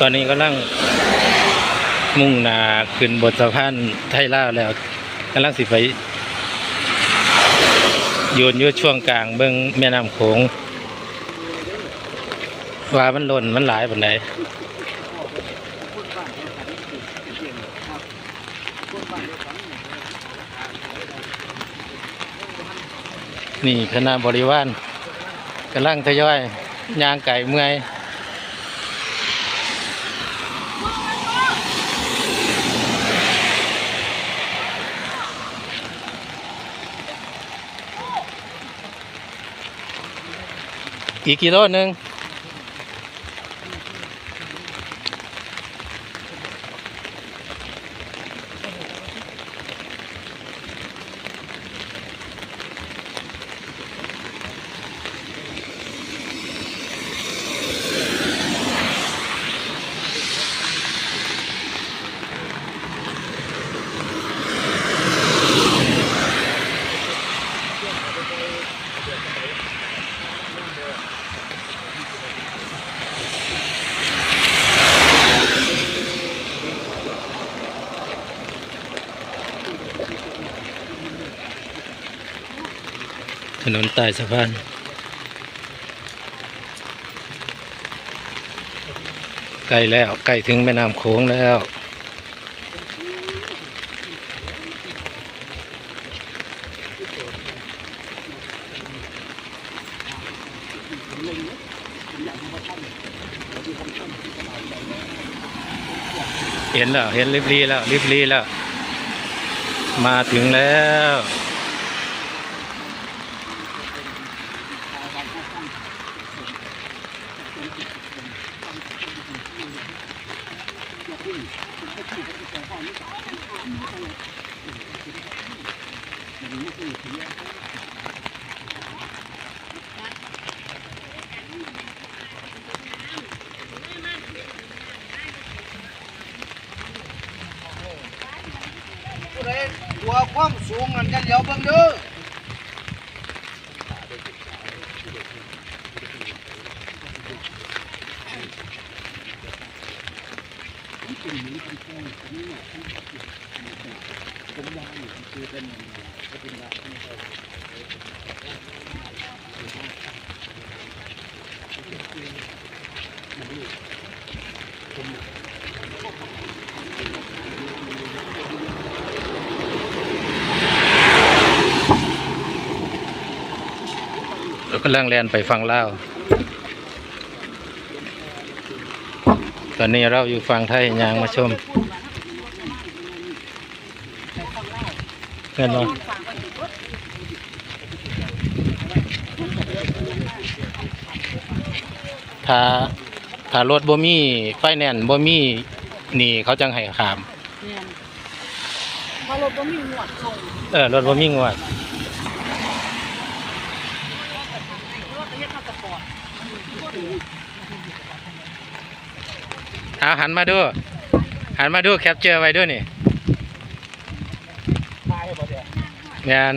ตอนนี้กำลังมุ่งหนาขึ้นบนสะพานไทยลาแล้วกำลังสิไปโยนอยุช่วงกลางเบิ้งแม่น้ำโขงว่ามันล้นมันหลายปานใดนี่คณะบริวารกำลังทยอยยางไก่เมื่อย อีกกิโลนึง ถนนใต้สะพานใกล้แล้วใกล้ถึงแม่น้ำโขงแล้วเห็นแล้วเห็นริบลีแล้วริบลีแล้ว มาถึงแล้ว ผู้ใดกลัวความสูงนั่นจะเหลียวเบิ่งเด้อ เรากำลังแลนไปฟังเล่าว ตอนนี้เราอยู่ฝั่งไทยยางมาชมเงินว่าถ้าถ้ารถบ่มีไฟแนนซ์บ่มีหนี่เขาจังให้ขามเนี่ยเพราะรถก็มีหมวดส่งเออรถบ่มีงวดรถประ เทศมาสปอร์ตเอาหันมาดู หันมาดูแคปเจอร์ไว้ด้วยนี่งาน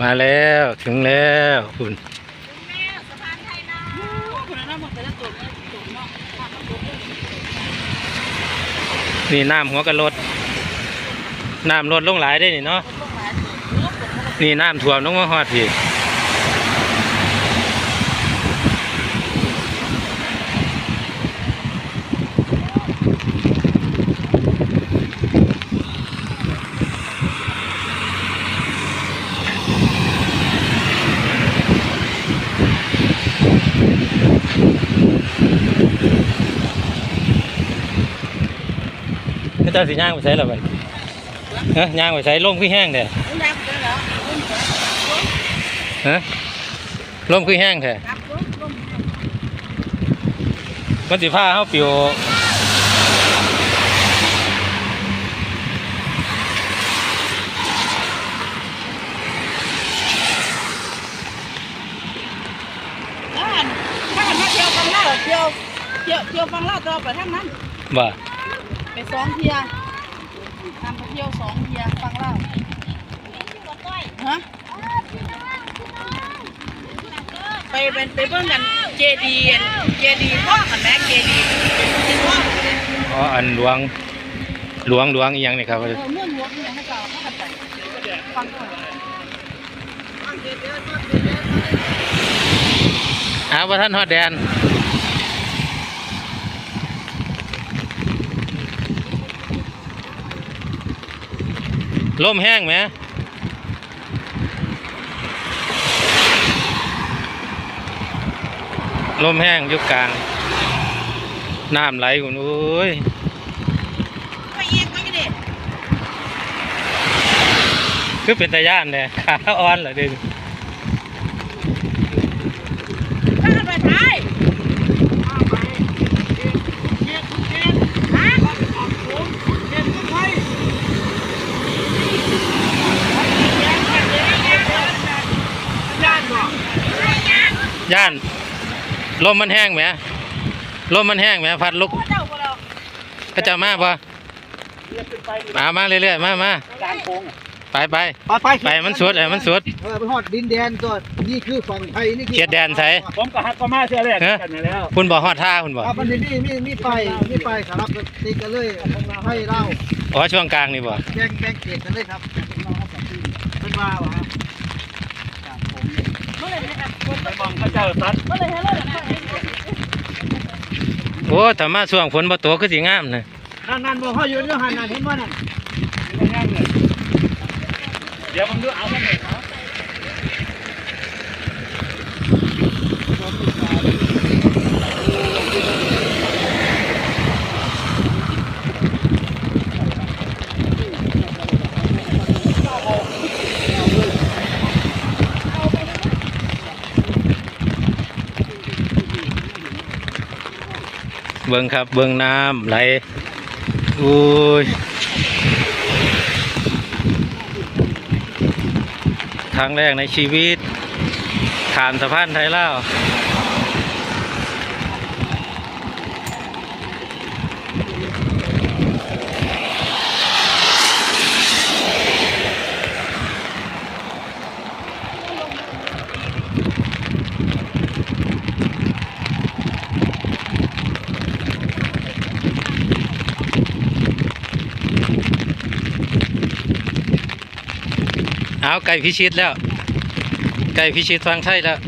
มาแล้วถึงแล้วคุณคนนั้นหมดไปแล้วตัวนี้ตัวเนาะนี่น้ำหัวกระรถ น้ำลดลงหลายได้นี่เนาะคนต้องหลายตัวเนาะนี่น้ำท่วมลงมาฮอดพี่ก็เจ้าสิย่างไปใส่หรอมั นฮะย่างไปใส่ลมขี้แห้งเด้คุณยายคุณแล้วฮะลมคือแห้งแท้ครับรถลมมันสิผ้าเขาปิวถ้าถ้ามาเที่ยวฟังเล่าเที่ยวเที่ยวเที่ยวฟังเล่าต่อไปทางนั้นบ่ไปสองเที่ยว ทำไปเที่ยวสองเทียฟังเล่าฮะไปเป็นไปเบิ่งกันเจดีเจดีพ่อกันแม่เจดีเป็นพ่ออ๋ออันหลวงหลวงหลวงอีหยังนี่ครับเออเมื่อหลวงเนี่ยให้เก่าให้กันไปฟังก่อนอ้าวว่าท่านฮอดแดน ลมแห้งไหมลมแห้งอยุกกลาง น้ำไหลคุณโอ้ยไปเอียงไปกันดิคือเป็นตาย่านเลยขาอ่อนเหรอเดิน ถ้ากันไปท้ายย่านบ่ ย่านลมมันแห้งไหมลมมันแห้งไหมพัดลุกเจ้าบ่เราก็จะมาปะมามาเรื่อยๆมามาไปไปไปไปไปมันสุดเอ้ยมันสุด เออไปฮอดดินแดนก็นี่คือฝั่งไทยนี่คือเขตแดนไทย ผมกับฮักก็มาเชื่อแรกกันอยู่แล้วคุณบอกฮอดท่าคุณบอกอะมันนี่มีมีไปมีไปสำหรับติดกันเลยให้เล่าอ๋อช่วงกลางนี่บ่แบ่งแบ่งเขตกันเลยครับเป็นว่าวะเมื่อ ไหร่เนี่ยไปมองพระเจ้าสัตว์เมื่อไหร่ให้เราเนี่ยโอ้แต่มาช่วงฝนบ่ตกคือสิงามนะนั่นนั่นบอกเขาอยู่เรื่องหันนั่นเห็นว่านั่นไม่แห้งเลยเดี๋ยวผมดูเอามาหน่อยครับ เบิ้งครับเบิ้งน้ำไหลอุ้ยครั้งแรกในชีวิตขามสะพานไทยลาว เอาไก่พิชิตแล้ว ไก่พิชิตฟังไทยแล้ว